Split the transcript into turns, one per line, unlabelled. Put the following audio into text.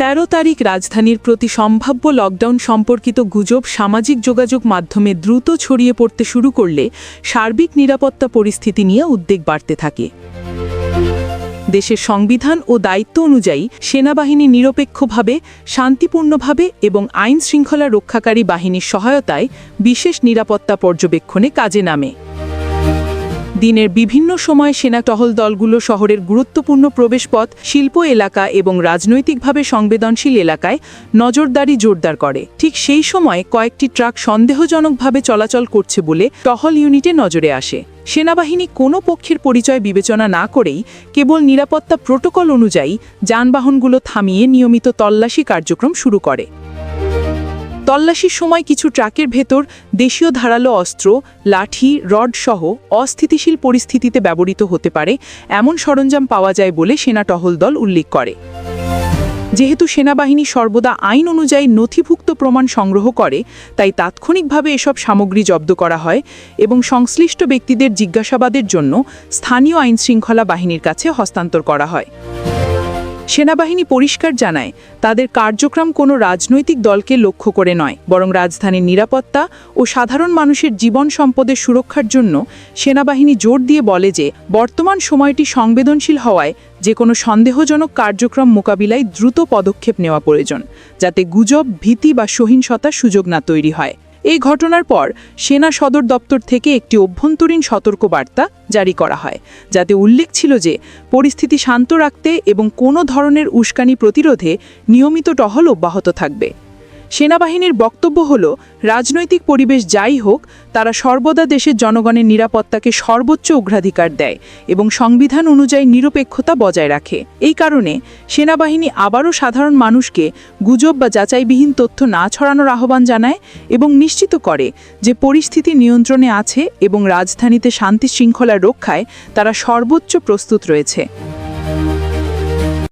তেরো তারিখ রাজধানীর প্রতি সম্ভাব্য লকডাউন সম্পর্কিত গুজব সামাজিক যোগাযোগ মাধ্যমে দ্রুত ছড়িয়ে পড়তে শুরু করলে সার্বিক নিরাপত্তা পরিস্থিতি নিয়ে উদ্বেগ বাড়তে থাকে। দেশের সংবিধান ও দায়িত্ব অনুযায়ী সেনাবাহিনী নিরপেক্ষভাবে, শান্তিপূর্ণভাবে এবং আইন শৃঙ্খলা রক্ষাকারী বাহিনীর সহায়তায় বিশেষ নিরাপত্তা পর্যবেক্ষণে কাজে নামে। দিনের বিভিন্ন সময় সেনা টহল দলগুলো শহরের গুরুত্বপূর্ণ প্রবেশপথ, শিল্প এলাকা এবং রাজনৈতিকভাবে সংবেদনশীল এলাকায় নজরদারি জোরদার করে। ঠিক সেই সময় কয়েকটি ট্রাক সন্দেহজনকভাবে চলাচল করছে বলে টহল ইউনিটে নজরে আসে। সেনাবাহিনী কোনো পক্ষের পরিচয় বিবেচনা না করেই কেবল নিরাপত্তা প্রোটোকল অনুযায়ী যানবাহনগুলো থামিয়ে নিয়মিত তল্লাশি কার্যক্রম শুরু করে। তল্লাশির সময় কিছু ট্রাকের ভেতর দেশীয় ধারালো অস্ত্র, লাঠি, রড সহ অস্থিতিশীল পরিস্থিতিতে ব্যবহৃত হতে পারে, এমন সরঞ্জাম পাওয়া যায় বলে সেনা টহল দল উল্লেখ করে। যেহেতু সেনাবাহিনী সর্বদা আইন অনুযায়ী নথিভুক্ত প্রমাণ সংগ্রহ করে, তাই তাৎক্ষণিকভাবে এসব সামগ্রী জব্দ করা হয় এবং সংশ্লিষ্ট ব্যক্তিদের জিজ্ঞাসাবাদের জন্য স্থানীয় আইনশৃঙ্খলা বাহিনীর কাছে হস্তান্তর করা হয়। সেনাবাহিনী পরিষ্কার জানায়, তাদের কার্যক্রম কোনো রাজনৈতিক দলকে লক্ষ্য করে নয়, বরং রাজধানীর নিরাপত্তা ও সাধারণ মানুষের জীবন সম্পদের সুরক্ষার জন্য সেনাবাহিনী জোর দিয়ে বলে যে, বর্তমান সময়টি সংবেদনশীল হওয়ায় যে কোনো সন্দেহজনক কার্যক্রম মোকাবিলায় দ্রুত পদক্ষেপ নেওয়া প্রয়োজন, যাতে গুজব, ভীতি বা সহিংসতার সুযোগ না তৈরি হয়। এই ঘটনার পর সেনা সদর দপ্তর থেকে একটি অভ্যন্তরীণ সতর্কবার্তা জারি করা হয়, যাতে উল্লেখ ছিল যে পরিস্থিতি শান্ত রাখতে এবং কোনো ধরনের উস্কানি প্রতিরোধে নিয়মিত টহল অব্যাহত থাকবে। সেনাবাহিনীর বক্তব্য হল, রাজনৈতিক পরিবেশ যাই হোক, তারা সর্বদা দেশের জনগণের নিরাপত্তাকে সর্বোচ্চ অগ্রাধিকার দেয় এবং সংবিধান অনুযায়ী নিরপেক্ষতা বজায় রাখে। এই কারণে সেনাবাহিনী আবারও সাধারণ মানুষকে গুজব বা যাচাইবিহীন তথ্য না ছড়ানোর আহ্বান জানায় এবং নিশ্চিত করে যে পরিস্থিতি নিয়ন্ত্রণে আছে এবং রাজধানীতে শান্তি শৃঙ্খলা রক্ষায় তারা সর্বোচ্চ প্রস্তুত রয়েছে।